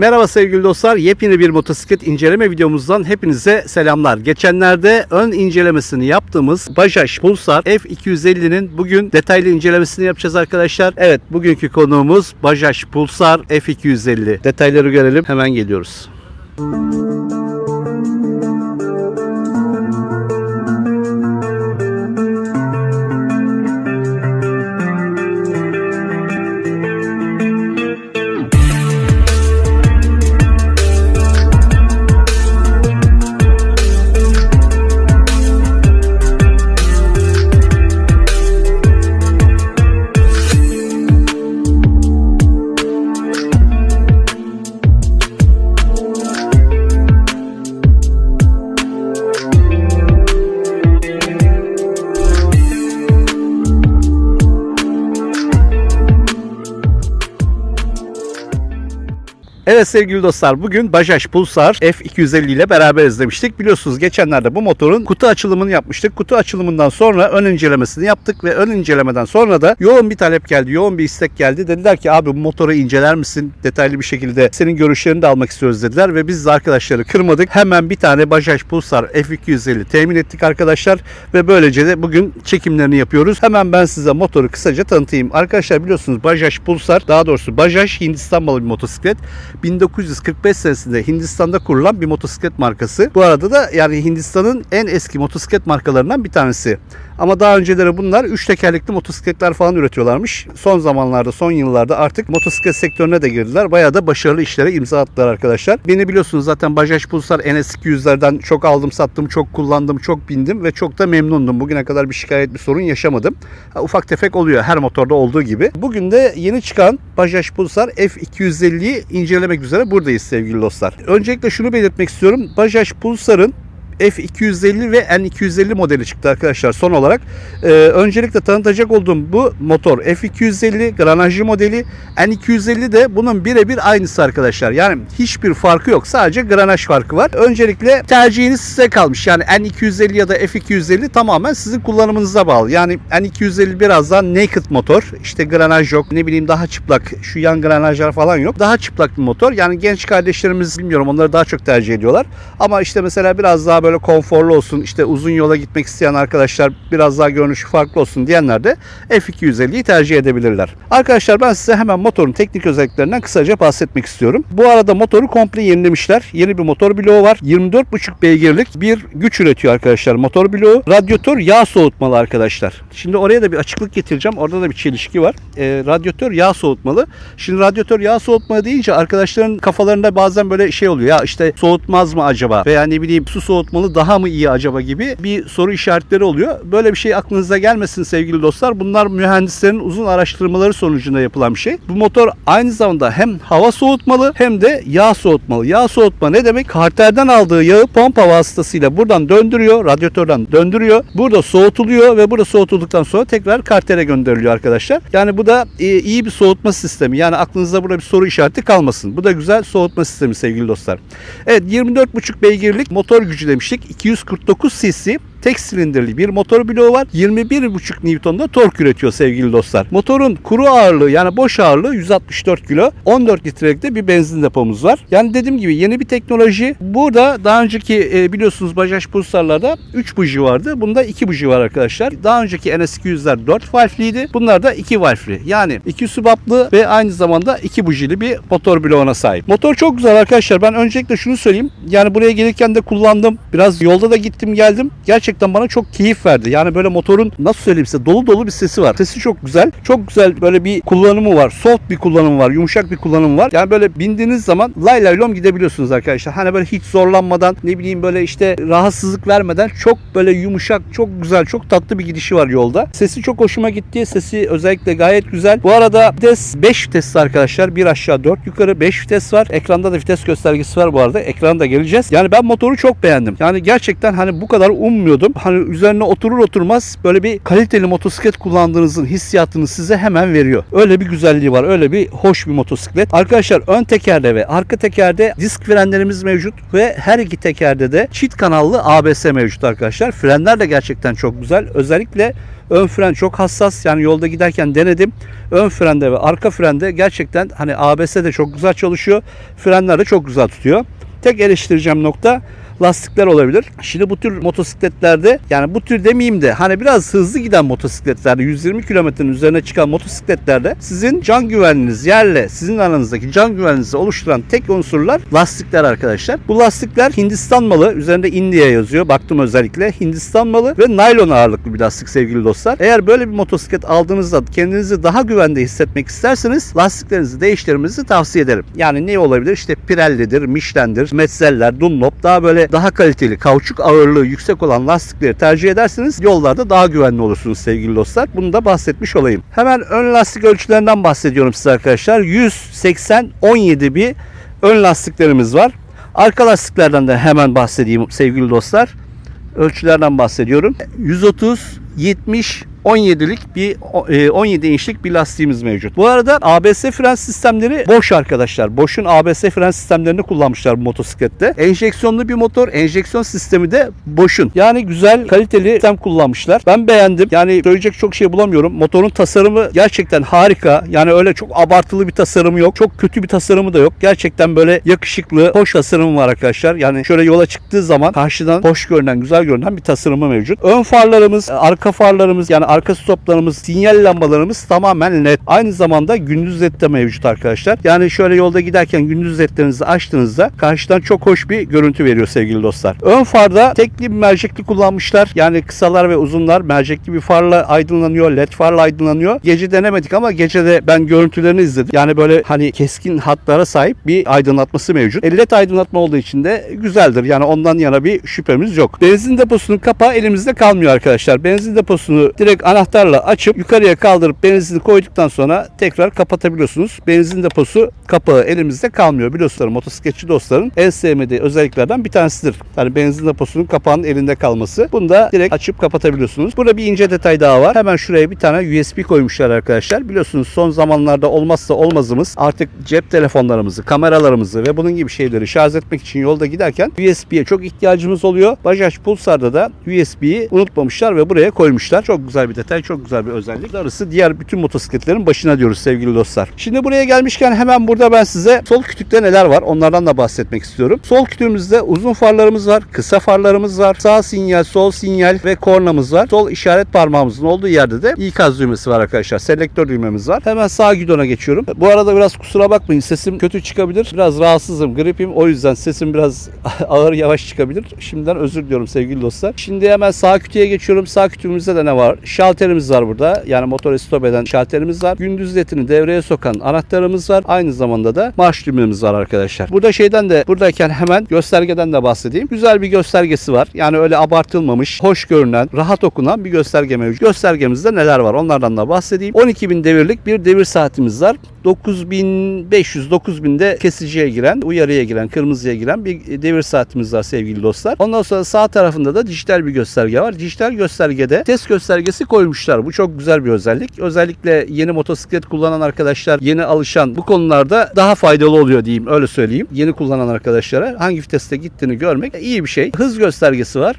Merhaba sevgili dostlar. Yepyeni bir motosiklet inceleme videomuzdan hepinize selamlar. Geçenlerde ön incelemesini yaptığımız Bajaj Pulsar F250'nin bugün detaylı incelemesini yapacağız arkadaşlar. Evet bugünkü konuğumuz Bajaj Pulsar F250. Detayları görelim hemen geliyoruz. Evet sevgili dostlar bugün Bajaj Pulsar F250 ile beraber izlemiştik. Biliyorsunuz geçenlerde bu motorun kutu açılımını yapmıştık. Kutu açılımından sonra ön incelemesini yaptık ve ön incelemeden sonra da yoğun bir talep geldi, yoğun bir istek geldi. Dediler ki abi bu motoru inceler misin detaylı bir şekilde senin görüşlerini de almak istiyoruz dediler ve biz de arkadaşları kırmadık. Hemen bir tane Bajaj Pulsar F250 temin ettik arkadaşlar ve böylece de bugün çekimlerini yapıyoruz. Hemen ben size motoru kısaca tanıtayım. Arkadaşlar biliyorsunuz Bajaj Pulsar daha doğrusu Bajaj Hindistan malı bir motosiklet. 1945 senesinde Hindistan'da kurulan bir motosiklet markası. Bu arada da yani Hindistan'ın en eski motosiklet markalarından bir tanesi. Ama daha önceleri bunlar 3 tekerlekli motosikletler falan üretiyorlarmış. Son zamanlarda, son yıllarda artık motosiklet sektörüne de girdiler. Bayağı da başarılı işlere imza attılar arkadaşlar. Beni biliyorsunuz zaten Bajaj Pulsar NS200'lerden çok aldım, sattım, çok kullandım, çok bindim ve çok da memnundum. Bugüne kadar bir şikayet, bir sorun yaşamadım. Ha, ufak tefek oluyor her motorda olduğu gibi. Bugün de yeni çıkan Bajaj Pulsar F250'yi incelemek üzere buradayız sevgili dostlar. Öncelikle şunu belirtmek istiyorum. Bajaj Pulsar'ın F250 ve N250 modeli çıktı arkadaşlar son olarak. Ee, öncelikle tanıtacak olduğum bu motor F250 granajlı modeli. N250 de bunun birebir aynısı arkadaşlar. Yani hiçbir farkı yok. Sadece granaj farkı var. Öncelikle tercihiniz size kalmış. Yani N250 ya da F250 tamamen sizin kullanımınıza bağlı. Yani N250 biraz daha naked motor. İşte granaj yok. Ne bileyim daha çıplak. Şu yan granajlar falan yok. Daha çıplak bir motor. Yani genç kardeşlerimiz bilmiyorum onları daha çok tercih ediyorlar. Ama işte mesela biraz daha böyle konforlu olsun. işte uzun yola gitmek isteyen arkadaşlar biraz daha görünüşü farklı olsun diyenler de F250'yi tercih edebilirler. Arkadaşlar ben size hemen motorun teknik özelliklerinden kısaca bahsetmek istiyorum. Bu arada motoru komple yenilemişler. Yeni bir motor bloğu var. 24,5 beygirlik bir güç üretiyor arkadaşlar motor bloğu. Radyatör yağ soğutmalı arkadaşlar. Şimdi oraya da bir açıklık getireceğim. Orada da bir çelişki var. Ee, radyatör yağ soğutmalı. Şimdi radyatör yağ soğutmalı deyince arkadaşların kafalarında bazen böyle şey oluyor. Ya işte soğutmaz mı acaba? Veya ne bileyim su soğutmalı daha mı iyi acaba gibi bir soru işaretleri oluyor. Böyle bir şey aklınıza gelmesin sevgili dostlar. Bunlar mühendislerin uzun araştırmaları sonucunda yapılan bir şey. Bu motor aynı zamanda hem hava soğutmalı hem de yağ soğutmalı. Yağ soğutma ne demek? Karterden aldığı yağı pompa vasıtasıyla buradan döndürüyor, radyatörden döndürüyor. Burada soğutuluyor ve burada soğutulduktan sonra tekrar kartere gönderiliyor arkadaşlar. Yani bu da e, iyi bir soğutma sistemi. Yani aklınızda burada bir soru işareti kalmasın. Bu da güzel soğutma sistemi sevgili dostlar. Evet 24,5 beygirlik motor gücü demiştik. 249 cc tek silindirli bir motor bloğu var. 21,5 Newton'da tork üretiyor sevgili dostlar. Motorun kuru ağırlığı yani boş ağırlığı 164 kilo. 14 litrelik de bir benzin depomuz var. Yani dediğim gibi yeni bir teknoloji. Burada daha önceki e, biliyorsunuz Bajaj Pulsar'larda 3 buji vardı. Bunda 2 buji var arkadaşlar. Daha önceki NS200'ler 4 valfliydi. Bunlar da 2 valfli. Yani 2 subaplı ve aynı zamanda 2 bujili bir motor bloğuna sahip. Motor çok güzel arkadaşlar. Ben öncelikle şunu söyleyeyim. Yani buraya gelirken de kullandım. Biraz yolda da gittim geldim. Gerçekten bana çok keyif verdi. Yani böyle motorun nasıl söyleyeyim size dolu dolu bir sesi var. Sesi çok güzel. Çok güzel böyle bir kullanımı var. Soft bir kullanımı var. Yumuşak bir kullanımı var. Yani böyle bindiğiniz zaman lay lay lom gidebiliyorsunuz arkadaşlar. Hani böyle hiç zorlanmadan ne bileyim böyle işte rahatsızlık vermeden çok böyle yumuşak, çok güzel, çok tatlı bir gidişi var yolda. Sesi çok hoşuma gitti. Sesi özellikle gayet güzel. Bu arada vites 5 vitesli arkadaşlar. Bir aşağı 4 yukarı 5 vites var. Ekranda da vites göstergesi var bu arada. Ekrana da geleceğiz. Yani ben motoru çok beğendim. Yani gerçekten hani bu kadar ummuyordum kullanıyordum. Hani üzerine oturur oturmaz böyle bir kaliteli motosiklet kullandığınızın hissiyatını size hemen veriyor. Öyle bir güzelliği var. Öyle bir hoş bir motosiklet. Arkadaşlar ön tekerde ve arka tekerde disk frenlerimiz mevcut ve her iki tekerde de çift kanallı ABS mevcut arkadaşlar. Frenler de gerçekten çok güzel. Özellikle ön fren çok hassas. Yani yolda giderken denedim. Ön frende ve arka frende gerçekten hani ABS de çok güzel çalışıyor. Frenler de çok güzel tutuyor. Tek eleştireceğim nokta lastikler olabilir. Şimdi bu tür motosikletlerde yani bu tür demeyeyim de hani biraz hızlı giden motosikletlerde 120 kilometrenin üzerine çıkan motosikletlerde sizin can güvenliğiniz yerle sizin aranızdaki can güvenliğinizi oluşturan tek unsurlar lastikler arkadaşlar. Bu lastikler Hindistan malı üzerinde India yazıyor. Baktım özellikle Hindistan malı ve naylon ağırlıklı bir lastik sevgili dostlar. Eğer böyle bir motosiklet aldığınızda kendinizi daha güvende hissetmek isterseniz lastiklerinizi değiştirmenizi tavsiye ederim. Yani ne olabilir? İşte Pirelli'dir, Michelin'dir, Metzeler, Dunlop daha böyle daha kaliteli, kauçuk ağırlığı yüksek olan lastikleri tercih ederseniz yollarda daha güvenli olursunuz sevgili dostlar. Bunu da bahsetmiş olayım. Hemen ön lastik ölçülerinden bahsediyorum size arkadaşlar. 180 17 bir ön lastiklerimiz var. Arka lastiklerden de hemen bahsedeyim sevgili dostlar. Ölçülerden bahsediyorum. 130 70 17'lik bir e, 17 inçlik bir lastiğimiz mevcut. Bu arada ABS fren sistemleri boş arkadaşlar. Boşun ABS fren sistemlerini kullanmışlar bu motosiklette. Enjeksiyonlu bir motor, enjeksiyon sistemi de boşun. Yani güzel, kaliteli sistem kullanmışlar. Ben beğendim. Yani söyleyecek çok şey bulamıyorum. Motorun tasarımı gerçekten harika. Yani öyle çok abartılı bir tasarımı yok. Çok kötü bir tasarımı da yok. Gerçekten böyle yakışıklı, hoş tasarımı var arkadaşlar. Yani şöyle yola çıktığı zaman karşıdan hoş görünen, güzel görünen bir tasarımı mevcut. Ön farlarımız, arka farlarımız yani arka stoplarımız, sinyal lambalarımız tamamen led. Aynı zamanda gündüz led de mevcut arkadaşlar. Yani şöyle yolda giderken gündüz ledlerinizi açtığınızda karşıdan çok hoş bir görüntü veriyor sevgili dostlar. Ön farda tekli bir mercekli kullanmışlar. Yani kısalar ve uzunlar mercekli bir farla aydınlanıyor, led farla aydınlanıyor. Gece denemedik ama gece de ben görüntülerini izledim. Yani böyle hani keskin hatlara sahip bir aydınlatması mevcut. E, led aydınlatma olduğu için de güzeldir. Yani ondan yana bir şüphemiz yok. Benzin deposunun kapağı elimizde kalmıyor arkadaşlar. Benzin deposunu direkt anahtarla açıp yukarıya kaldırıp benzini koyduktan sonra tekrar kapatabiliyorsunuz. Benzin deposu kapağı elimizde kalmıyor. Biliyorsunuz motosikletçi dostların en sevmediği özelliklerden bir tanesidir. Yani benzin deposunun kapağının elinde kalması. Bunu da direkt açıp kapatabiliyorsunuz. Burada bir ince detay daha var. Hemen şuraya bir tane USB koymuşlar arkadaşlar. Biliyorsunuz son zamanlarda olmazsa olmazımız artık cep telefonlarımızı, kameralarımızı ve bunun gibi şeyleri şarj etmek için yolda giderken USB'ye çok ihtiyacımız oluyor. Bajaj Pulsar'da da USB'yi unutmamışlar ve buraya koymuşlar. Çok güzel bir detay, çok güzel bir özellik. Darısı diğer bütün motosikletlerin başına diyoruz sevgili dostlar. Şimdi buraya gelmişken hemen burada ben size sol kütükte neler var onlardan da bahsetmek istiyorum. Sol kütüğümüzde uzun farlarımız var, kısa farlarımız var, sağ sinyal, sol sinyal ve kornamız var. Sol işaret parmağımızın olduğu yerde de ikaz düğmesi var arkadaşlar. Selektör düğmemiz var. Hemen sağ gidona geçiyorum. Bu arada biraz kusura bakmayın sesim kötü çıkabilir. Biraz rahatsızım, gripim. O yüzden sesim biraz ağır yavaş çıkabilir. Şimdiden özür diliyorum sevgili dostlar. Şimdi hemen sağ kütüğe geçiyorum. Sağ kütüğümüzde de ne var? Şalterimiz var burada. Yani motoru stop eden şalterimiz var. Gündüz ledini devreye sokan anahtarımız var. Aynı zamanda da marş düğmemiz var arkadaşlar. Burada şeyden de buradayken hemen göstergeden de bahsedeyim. Güzel bir göstergesi var. Yani öyle abartılmamış, hoş görünen, rahat okunan bir gösterge mevcut. Göstergemizde neler var onlardan da bahsedeyim. 12.000 devirlik bir devir saatimiz var. 9500-9000'de kesiciye giren, uyarıya giren, kırmızıya giren bir devir saatimiz var sevgili dostlar. Ondan sonra sağ tarafında da dijital bir gösterge var. Dijital göstergede test göstergesi koymuşlar. Bu çok güzel bir özellik. Özellikle yeni motosiklet kullanan arkadaşlar, yeni alışan bu konularda daha faydalı oluyor diyeyim. Öyle söyleyeyim. Yeni kullanan arkadaşlara hangi viteste gittiğini görmek iyi bir şey. Hız göstergesi var.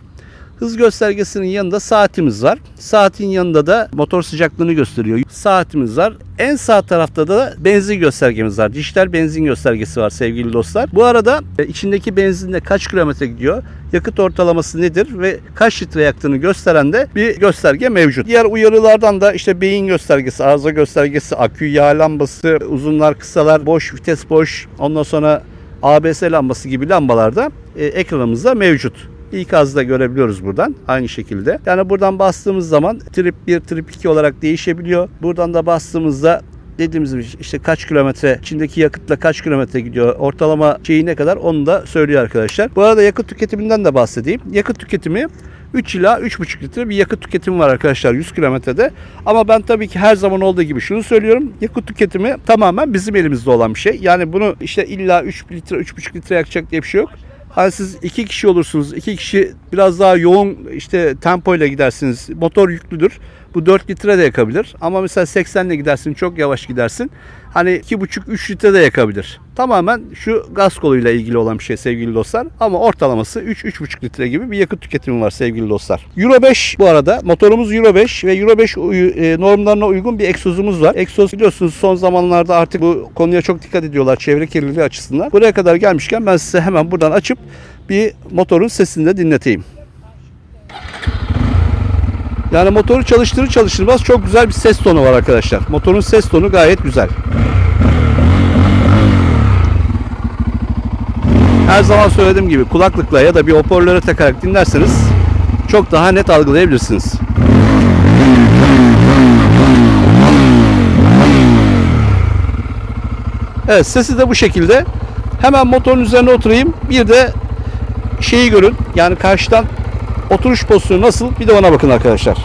Hız göstergesinin yanında saatimiz var. Saatin yanında da motor sıcaklığını gösteriyor. Saatimiz var. En sağ tarafta da benzin göstergemiz var. Dijital benzin göstergesi var sevgili dostlar. Bu arada e, içindeki benzinle kaç kilometre gidiyor? Yakıt ortalaması nedir ve kaç litre yaktığını gösteren de bir gösterge mevcut. Diğer uyarılardan da işte beyin göstergesi, arıza göstergesi, akü yağ lambası, uzunlar, kısalar, boş, vites boş, ondan sonra ABS lambası gibi lambalar da e, ekranımızda mevcut. İkazı da görebiliyoruz buradan aynı şekilde. Yani buradan bastığımız zaman trip 1, trip 2 olarak değişebiliyor. Buradan da bastığımızda dediğimiz gibi işte kaç kilometre içindeki yakıtla kaç kilometre gidiyor ortalama şeyi ne kadar onu da söylüyor arkadaşlar. Bu arada yakıt tüketiminden de bahsedeyim. Yakıt tüketimi 3 ila 3,5 litre bir yakıt tüketimi var arkadaşlar 100 kilometrede. Ama ben tabii ki her zaman olduğu gibi şunu söylüyorum. Yakıt tüketimi tamamen bizim elimizde olan bir şey. Yani bunu işte illa 3 litre 3,5 litre yakacak diye bir şey yok. Hani siz iki kişi olursunuz. iki kişi biraz daha yoğun işte tempo ile gidersiniz. Motor yüklüdür. Bu 4 litre de yakabilir. Ama mesela 80 ile gidersin çok yavaş gidersin. Hani 2,5-3 litre de yakabilir. Tamamen şu gaz koluyla ilgili olan bir şey sevgili dostlar. Ama ortalaması 3-3,5 litre gibi bir yakıt tüketimi var sevgili dostlar. Euro 5 bu arada. Motorumuz Euro 5 ve Euro 5 uyu- e, normlarına uygun bir egzozumuz var. Egzoz biliyorsunuz son zamanlarda artık bu konuya çok dikkat ediyorlar çevre kirliliği açısından. Buraya kadar gelmişken ben size hemen buradan açıp bir motorun sesini de dinleteyim. Yani motoru çalıştırır çalıştırmaz çok güzel bir ses tonu var arkadaşlar. Motorun ses tonu gayet güzel. Her zaman söylediğim gibi kulaklıkla ya da bir hoparlöre takarak dinlerseniz çok daha net algılayabilirsiniz. Evet sesi de bu şekilde. Hemen motorun üzerine oturayım. Bir de şeyi görün. Yani karşıdan oturuş pozisyonu nasıl? Bir de ona bakın arkadaşlar.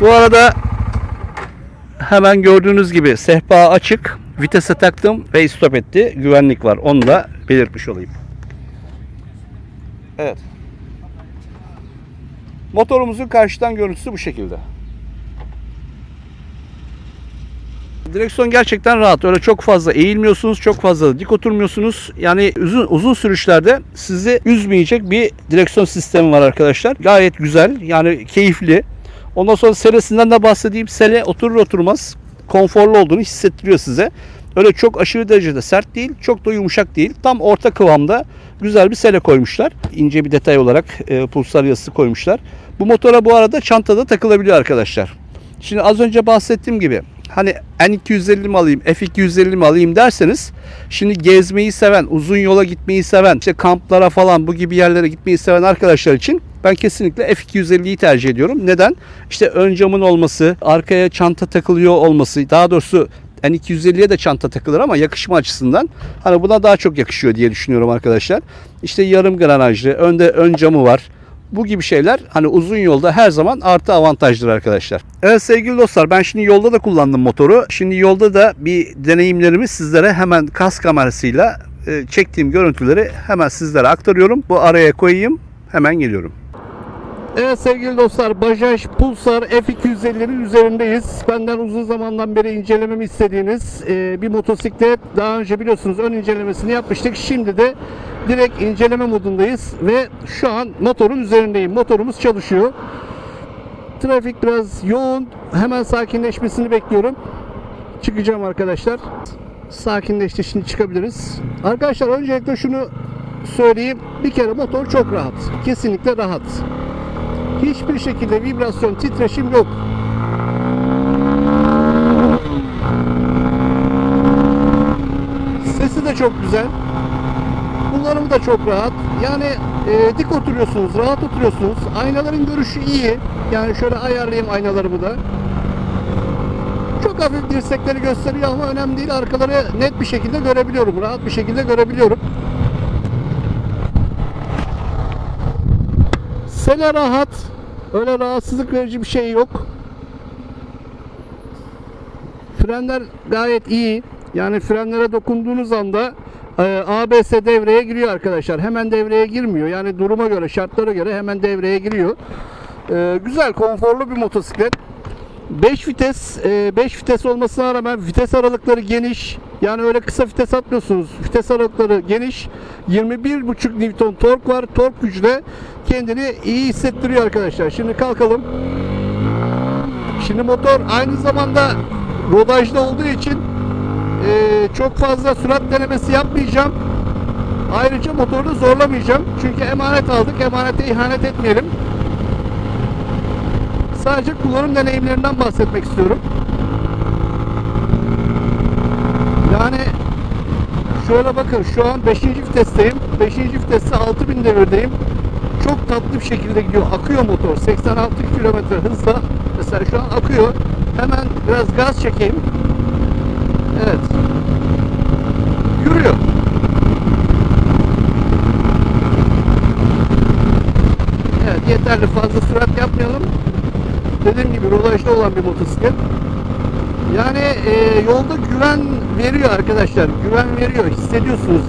Bu arada hemen gördüğünüz gibi sehpa açık. Vitese taktım ve stop etti. Güvenlik var. Onu da belirtmiş olayım. Evet. Motorumuzun karşıdan görüntüsü bu şekilde. Direksiyon gerçekten rahat. Öyle çok fazla eğilmiyorsunuz, çok fazla dik oturmuyorsunuz. Yani uzun uzun sürüşlerde sizi üzmeyecek bir direksiyon sistemi var arkadaşlar. Gayet güzel. Yani keyifli. Ondan sonra selesinden de bahsedeyim. Sele oturur oturmaz konforlu olduğunu hissettiriyor size. Öyle çok aşırı derecede sert değil, çok da yumuşak değil. Tam orta kıvamda güzel bir sele koymuşlar. İnce bir detay olarak e, pulsar yazısı koymuşlar. Bu motora bu arada çantada takılabiliyor arkadaşlar. Şimdi az önce bahsettiğim gibi hani N250 mi alayım, F250 mi alayım derseniz şimdi gezmeyi seven, uzun yola gitmeyi seven, işte kamplara falan bu gibi yerlere gitmeyi seven arkadaşlar için ben kesinlikle F250'yi tercih ediyorum. Neden? İşte ön camın olması, arkaya çanta takılıyor olması, daha doğrusu N250'ye de çanta takılır ama yakışma açısından hani buna daha çok yakışıyor diye düşünüyorum arkadaşlar. İşte yarım granajlı, önde ön camı var. Bu gibi şeyler hani uzun yolda her zaman artı avantajdır arkadaşlar. Evet sevgili dostlar ben şimdi yolda da kullandım motoru. Şimdi yolda da bir deneyimlerimi sizlere hemen kas kamerasıyla e, çektiğim görüntüleri hemen sizlere aktarıyorum. Bu araya koyayım hemen geliyorum. Evet sevgili dostlar Bajaj Pulsar F250'nin üzerindeyiz. Benden uzun zamandan beri incelememi istediğiniz e, bir motosiklet. Daha önce biliyorsunuz ön incelemesini yapmıştık. Şimdi de direkt inceleme modundayız ve şu an motorun üzerindeyim. Motorumuz çalışıyor. Trafik biraz yoğun. Hemen sakinleşmesini bekliyorum. Çıkacağım arkadaşlar. Sakinleşti şimdi çıkabiliriz. Arkadaşlar öncelikle şunu söyleyeyim. Bir kere motor çok rahat. Kesinlikle rahat. Hiçbir şekilde vibrasyon, titreşim yok. Sesi de çok güzel. Kullanımı da çok rahat. Yani e, dik oturuyorsunuz, rahat oturuyorsunuz. Aynaların görüşü iyi. Yani şöyle ayarlayayım aynalarımı da. Çok hafif dirsekleri gösteriyor ama önemli değil. Arkaları net bir şekilde görebiliyorum. Rahat bir şekilde görebiliyorum. Sele rahat. Öyle rahatsızlık verici bir şey yok. Frenler gayet iyi. Yani frenlere dokunduğunuz anda e, ABS devreye giriyor arkadaşlar. Hemen devreye girmiyor. Yani duruma göre, şartlara göre hemen devreye giriyor. E, güzel, konforlu bir motosiklet. 5 vites, 5 vites olmasına rağmen vites aralıkları geniş. Yani öyle kısa vites atmıyorsunuz. Vites aralıkları geniş. 21,5 Newton tork var. Tork gücü kendini iyi hissettiriyor arkadaşlar. Şimdi kalkalım. Şimdi motor aynı zamanda rodajda olduğu için eee, çok fazla sürat denemesi yapmayacağım. Ayrıca motoru zorlamayacağım. Çünkü emanet aldık. Emanete ihanet etmeyelim. Sadece kullanım deneyimlerinden bahsetmek istiyorum. Yani şöyle bakın şu an 5. vitesteyim. 5. viteste 6000 devirdeyim. Çok tatlı bir şekilde gidiyor. Akıyor motor. 86 km hızla. Mesela şu an akıyor. Hemen biraz gaz çekeyim. Evet. Yürüyor. Evet yeterli fazla sürat yapmayalım. Dediğim gibi rodajda olan bir motosiklet. Yani e, yolda güven veriyor arkadaşlar. Güven veriyor. Hissediyorsunuz.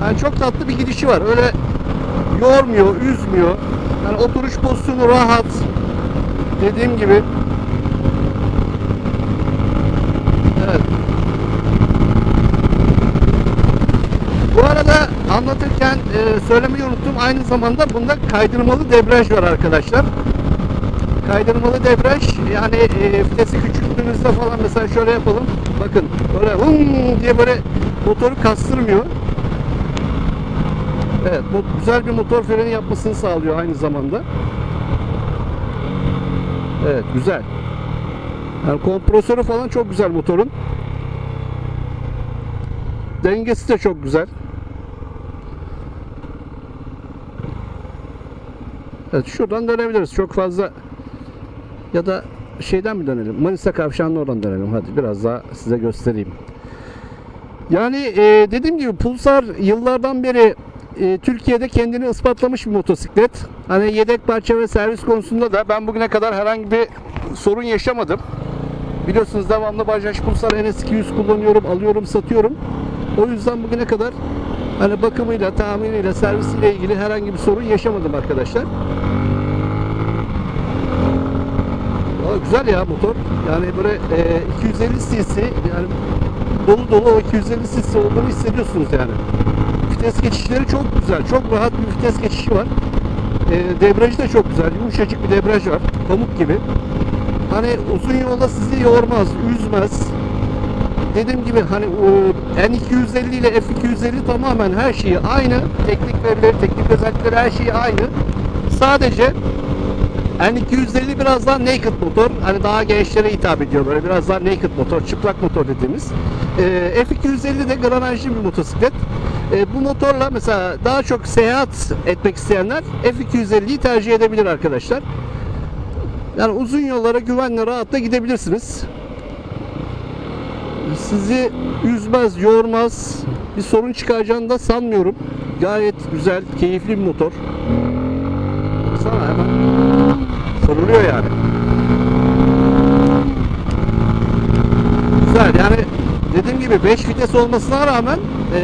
Yani çok tatlı bir gidişi var. Öyle yormuyor, üzmüyor. Yani oturuş pozisyonu rahat. Dediğim gibi. Evet. Bu arada anlatırken e, söylemeyi unuttum. Aynı zamanda bunda kaydırmalı debriyaj var arkadaşlar. Kaydırmalı debriyaj yani e, vitesi küçülttüğünüzde falan mesela şöyle yapalım. Bakın böyle hım diye böyle motoru kastırmıyor. Evet, bu güzel bir motor freni yapmasını sağlıyor aynı zamanda. Evet, güzel. Yani kompresörü falan çok güzel motorun. Dengesi de çok güzel. Evet, şuradan dönebiliriz. Çok fazla ya da şeyden mi dönelim? Manisa Kavşağı'ndan oradan dönelim. Hadi biraz daha size göstereyim. Yani e, dediğim gibi Pulsar yıllardan beri e, Türkiye'de kendini ispatlamış bir motosiklet. Hani yedek parça ve servis konusunda da ben bugüne kadar herhangi bir sorun yaşamadım. Biliyorsunuz devamlı Bajaj Pulsar NS200 kullanıyorum, alıyorum, satıyorum. O yüzden bugüne kadar hani bakımıyla, tamiriyle, servisiyle ilgili herhangi bir sorun yaşamadım arkadaşlar. Valla güzel ya motor. Yani böyle e, 250 cc yani dolu dolu o 250 cc olduğunu hissediyorsunuz yani. Vites geçişleri çok güzel. Çok rahat bir vites geçişi var. E, debriyajı da çok güzel. Yumuşacık bir debriyaj var. Pamuk gibi. Hani uzun yolda sizi yormaz, üzmez. Dediğim gibi hani o N250 ile F250 tamamen her şeyi aynı. Teknik verileri, teknik özellikleri her şeyi aynı. Sadece N250 biraz daha naked motor. Hani daha gençlere hitap ediyor böyle biraz daha naked motor, çıplak motor dediğimiz. Ee, F250 de granajlı bir motosiklet. Ee, bu motorla mesela daha çok seyahat etmek isteyenler F250'yi tercih edebilir arkadaşlar. Yani uzun yollara güvenle rahatla gidebilirsiniz. Sizi üzmez, yormaz. Bir sorun çıkaracağını da sanmıyorum. Gayet güzel, keyifli bir motor. Sana hemen soruluyor yani. Güzel yani dediğim gibi 5 vites olmasına rağmen e,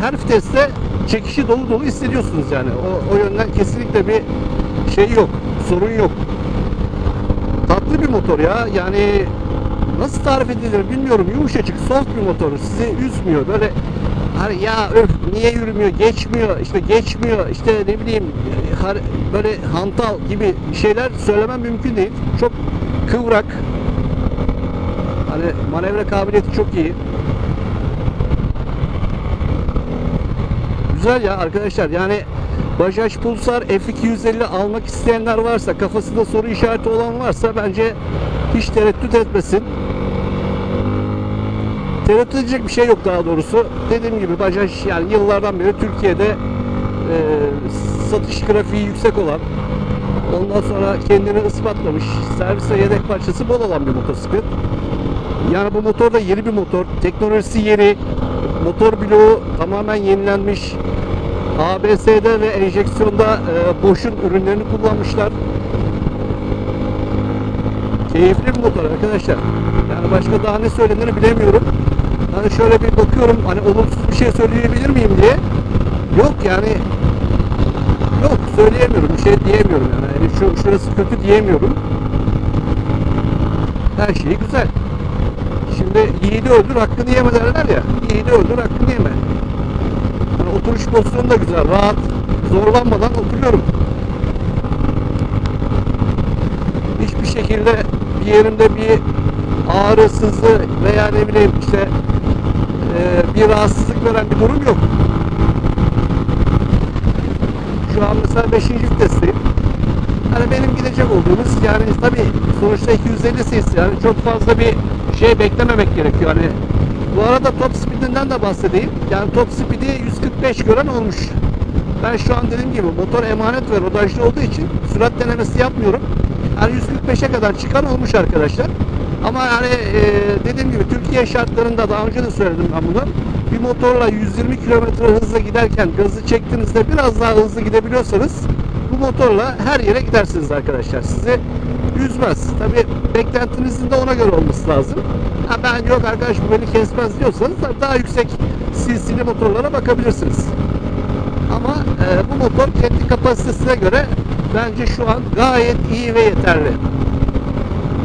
her viteste çekişi dolu dolu hissediyorsunuz yani. O, o yönden kesinlikle bir şey yok, sorun yok. Tatlı bir motor ya. Yani nasıl tarif edilir bilmiyorum. Yumuşacık, soft bir motor. Sizi üzmüyor. Böyle hani ya öf niye yürümüyor, geçmiyor, işte geçmiyor, işte ne bileyim böyle hantal gibi şeyler söylemem mümkün değil. Çok kıvrak. Hani manevra kabiliyeti çok iyi. Güzel ya arkadaşlar yani Bajaj Pulsar F250 almak isteyenler varsa kafasında soru işareti olan varsa bence hiç tereddüt etmesin. Tereddüt edecek bir şey yok daha doğrusu. Dediğim gibi Bajaj yani yıllardan beri Türkiye'de e, satış grafiği yüksek olan ondan sonra kendini ispatlamış servis ve yedek parçası bol olan bir motosiklet. Yani bu motor da yeni bir motor. Teknolojisi yeni. Motor bloğu tamamen yenilenmiş. ABS'de ve enjeksiyonda e, Bosch'un ürünlerini kullanmışlar. Keyifli bir motor arkadaşlar. Yani başka daha ne söylenir bilemiyorum. Hani şöyle bir bakıyorum hani olumsuz bir şey söyleyebilir miyim diye. Yok yani yok söyleyemiyorum. Bir şey diyemiyorum yani. yani şu şurası kötü diyemiyorum. Her şey güzel. Şimdi yiğidi öldür hakkını yeme derler ya. Yiğidi öldür hakkını yeme. Yani oturuş pozisyonu da güzel. Rahat. Zorlanmadan oturuyorum. Hiçbir şekilde bir yerimde bir ağrı, sızı veya ne bileyim işte e, bir rahatsızlık veren bir durum yok. Şu an mesela 5. vitesteyim. Hani benim gidecek olduğumuz yani tabii sonuçta 250 cc yani çok fazla bir şey beklememek gerekiyor. Hani bu arada top speedinden de bahsedeyim. Yani top speedi 145 gören olmuş. Ben şu an dediğim gibi motor emanet ve rodajlı olduğu için sürat denemesi yapmıyorum. Yani 145'e kadar çıkan olmuş arkadaşlar. Ama yani e, dediğim gibi Türkiye şartlarında daha önce de söyledim ben bunu. Bir motorla 120 km hızla giderken gazı çektiğinizde biraz daha hızlı gidebiliyorsanız bu motorla her yere gidersiniz arkadaşlar. Sizi üzmez. Tabi beklentinizin de ona göre olması lazım. Ha ben yok arkadaş bu beni kesmez diyorsanız daha yüksek CC'li motorlara bakabilirsiniz. Ama e, bu motor kendi kapasitesine göre bence şu an gayet iyi ve yeterli.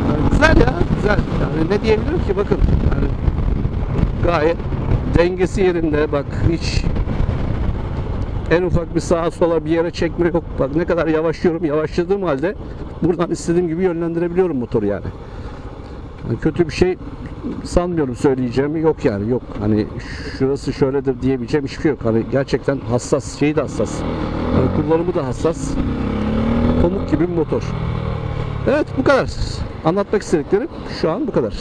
Yani güzel ya, güzel. Yani ne diyebilirim ki bakın. Yani gayet dengesi yerinde bak hiç en ufak bir sağa sola bir yere çekme yok. Bak ne kadar yavaşlıyorum. Yavaşladığım halde buradan istediğim gibi yönlendirebiliyorum motoru yani. Yani kötü bir şey sanmıyorum söyleyeceğimi yok yani yok. Hani şurası şöyledir diyebileceğim hiçbir şey yok. Hani gerçekten hassas, şeyi de hassas. Yani kullanımı da hassas. Pamuk gibi bir motor. Evet bu kadar. Anlatmak istediklerim şu an bu kadar.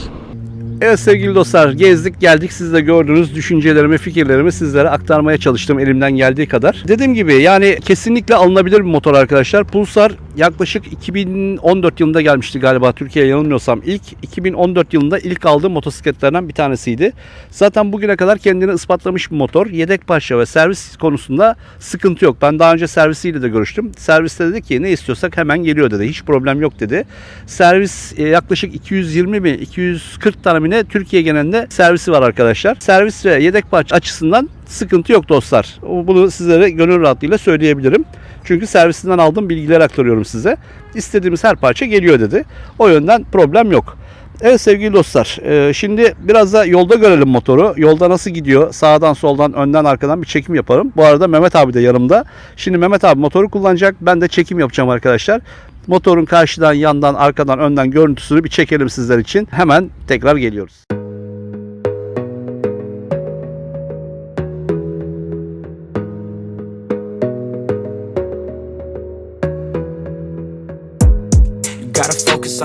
Evet sevgili dostlar gezdik geldik siz de gördünüz düşüncelerimi fikirlerimi sizlere aktarmaya çalıştım elimden geldiği kadar. Dediğim gibi yani kesinlikle alınabilir bir motor arkadaşlar. Pulsar yaklaşık 2014 yılında gelmişti galiba Türkiye'ye yanılmıyorsam ilk 2014 yılında ilk aldığım motosikletlerden bir tanesiydi. Zaten bugüne kadar kendini ispatlamış bir motor. Yedek parça ve servis konusunda sıkıntı yok. Ben daha önce servisiyle de görüştüm. Serviste dedi ki ne istiyorsak hemen geliyor dedi. Hiç problem yok dedi. Servis e, yaklaşık 220 mi 240 tane ne Türkiye genelinde servisi var arkadaşlar. Servis ve yedek parça açısından sıkıntı yok dostlar. Bunu sizlere gönül rahatlığıyla söyleyebilirim. Çünkü servisinden aldığım bilgileri aktarıyorum size. İstediğimiz her parça geliyor dedi. O yönden problem yok. Evet sevgili dostlar, e, şimdi biraz da yolda görelim motoru. Yolda nasıl gidiyor? Sağdan, soldan, önden, arkadan bir çekim yaparım. Bu arada Mehmet abi de yanımda. Şimdi Mehmet abi motoru kullanacak. Ben de çekim yapacağım arkadaşlar. Motorun karşıdan, yandan, arkadan, önden görüntüsünü bir çekelim sizler için. Hemen tekrar geliyoruz.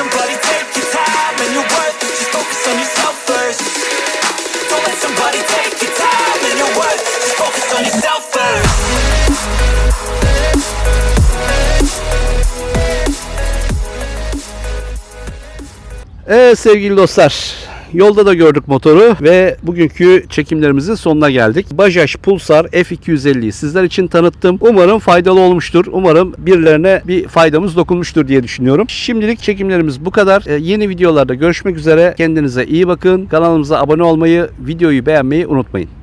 Somebody. Evet sevgili dostlar. Yolda da gördük motoru ve bugünkü çekimlerimizin sonuna geldik. Bajaj Pulsar F250'yi sizler için tanıttım. Umarım faydalı olmuştur. Umarım birilerine bir faydamız dokunmuştur diye düşünüyorum. Şimdilik çekimlerimiz bu kadar. Ee, yeni videolarda görüşmek üzere. Kendinize iyi bakın. Kanalımıza abone olmayı, videoyu beğenmeyi unutmayın.